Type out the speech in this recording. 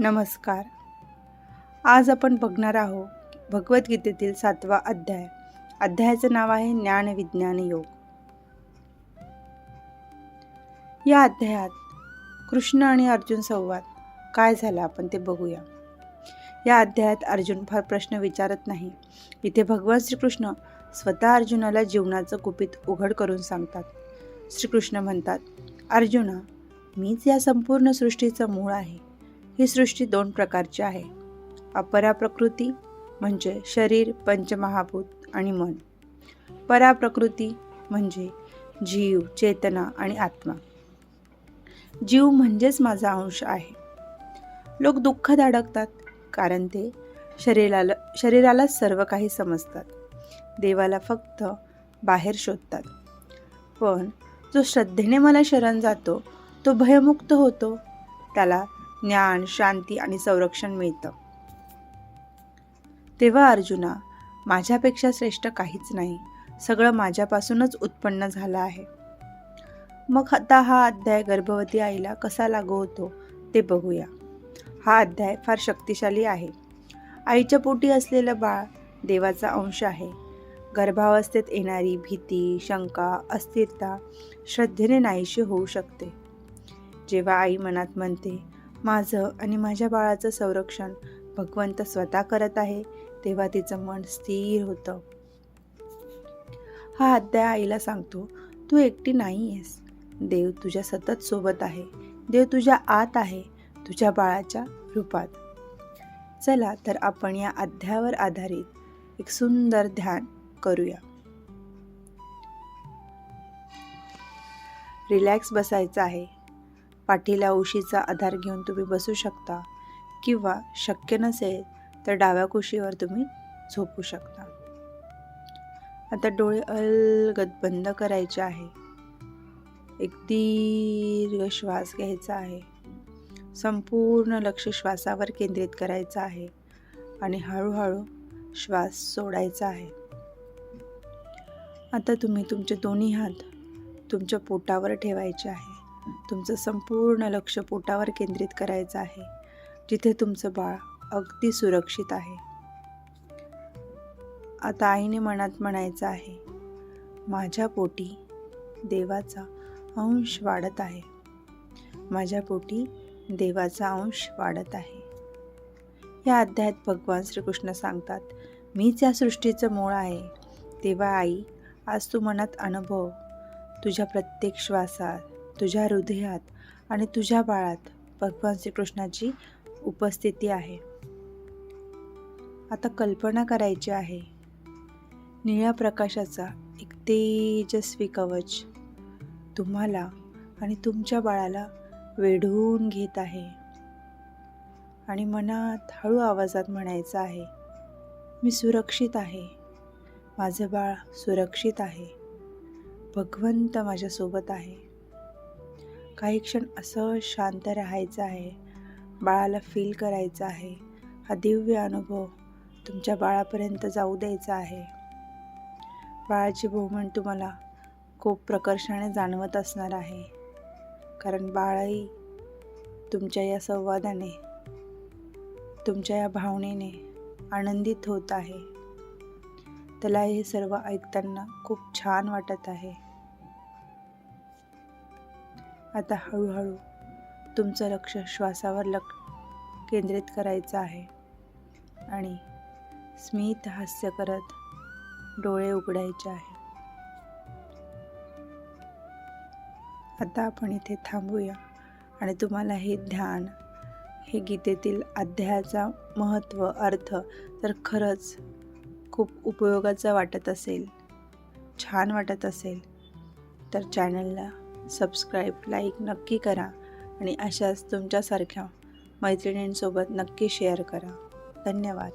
नमस्कार. आज आपण बघणार आहोत भगवद्गीतेतील सातवा अध्याय. अध्यायाचं नाव आहे ज्ञान विज्ञान योग. या अध्यायात कृष्ण आणि अर्जुन संवाद. काय झाला आपण ते बघूया. या अध्यायात अर्जुन फार प्रश्न विचारत नाही. इथे भगवान श्रीकृष्ण स्वतः अर्जुनाला जीवनाचं गुपित उघड करून सांगतात. श्रीकृष्ण म्हणतात अर्जुना मीच या संपूर्ण सृष्टीचं मूळ आहे. ही सृष्टी दोन प्रकारची आहे. अपरा प्रकृती म्हणजे शरीर पंचमहाभूत आणि मन. परा प्रकृती म्हणजे जीव चेतना आणि आत्मा. जीव म्हणजेच माझा अंश आहे. लोक दुःखात अडकतात कारण ते शरीराला शरीराला सर्व काही समजतात. देवाला फक्त बाहेर शोधतात. पण जो श्रद्धेने मला शरण जातो तो भयमुक्त होतो त्याला ज्ञान शांती आणि संरक्षण मिळतं. तेव्हा अर्जुना माझ्यापेक्षा श्रेष्ठ काहीच नाही. सगळं माझ्यापासूनच उत्पन्न झालं आहे. मग आता हा अध्याय गर्भवती आईला कसा लागू होतो ते बघूया. हा अध्याय फार शक्तिशाली आहे. आईच्या पोटी असलेलं बाळ देवाचा अंश आहे. गर्भावस्थेत येणारी भीती शंका अस्थिरता श्रद्धेने नाहीशी होऊ शकते. जेव्हा आई मनात म्हणते माझं आणि माझ्या बाळाचं संरक्षण भगवंत स्वतः करत आहे तेव्हा तिचं मन स्थिर होतं. हा अध्याय आईला सांगतो तू एकटी नाही आहेस देव तुझ्या सतत सोबत आहे. देव तुझ्या आत आहे तुझ्या बाळाच्या रूपात. चला तर आपण या अध्यायावर आधारित एक सुंदर ध्यान करूया. रिलॅक्स बसायचं आहे. पाठीला उशीचा आधार घेऊन तुम्ही बसू शकता किंवा शक्य नसेल तर डाव्या कुशीवर तुम्ही झोपू शकता. आता डोळे अलगद बंद करायचे आहे. एक दीर्घ श्वास घ्यायचा आहे. संपूर्ण लक्ष श्वासावर केंद्रित करायचं आहे आणि हळूहळू श्वास सोडायचा आहे. आता तुम्ही तुमचे दोन्ही हात तुमच्या पोटावर ठेवायचे आहे. तुमचं संपूर्ण लक्ष पोटावर केंद्रित करायचं आहे जिथे तुमचं बाळ अगदी सुरक्षित आहे. आता आईने मनात म्हणायचं आहे माझ्या पोटी देवाचा अंश वाढत आहे. माझ्या पोटी देवाचा अंश वाढत आहे. या अध्यायात भगवान श्रीकृष्ण सांगतात मीच या सृष्टीचं मूळ आहे. तेव्हा आई आज तू मनात अनुभव तुझ्या प्रत्येक श्वासात तुझ्या हृदयात आणि तुझ्या बाळात भगवान श्रीकृष्णाची उपस्थिती आहे. आता कल्पना करायची आहे. निळ्या प्रकाशाचा एक तेजस्वी कवच तुम्हाला आणि तुमच्या बाळाला वेढून घेत आहे. आणि मनात हळू आवाजात म्हणायचं आहे मी सुरक्षित आहे. माझं बाळ सुरक्षित आहे. भगवंत माझ्यासोबत आहे. काही क्षण असं शांत राहायचं आहे. बाळाला फील करायचं आहे. हा दिव्य अनुभव तुमच्या बाळापर्यंत जाऊ द्यायचा आहे. बाळाची बहुमण तुम्हाला खूप प्रकर्षाने जाणवत असणार आहे. कारण बाळही तुमच्या या संवादाने तुमच्या या भावनेने आनंदित होत आहे. त्याला हे सर्व ऐकताना खूप छान वाटत आहे. आता हळूहळू तुमचं लक्ष श्वासावर लक केंद्रित करायचं आहे. आणि स्मित हास्य करत डोळे उघडायचे आहे. आता आपण इथे थांबूया आणि तुम्हाला हे ध्यान हे गीतेतील अध्यायाचा महत्त्व अर्थ तर खरंच खूप उपयोगाचा वाटत असेल छान वाटत असेल तर चॅनलला सबस्क्राईब लाईक नक्की करा आणि अशाच तुमच्यासारख्या मैत्रिणींसोबत नक्की शेअर करा. धन्यवाद.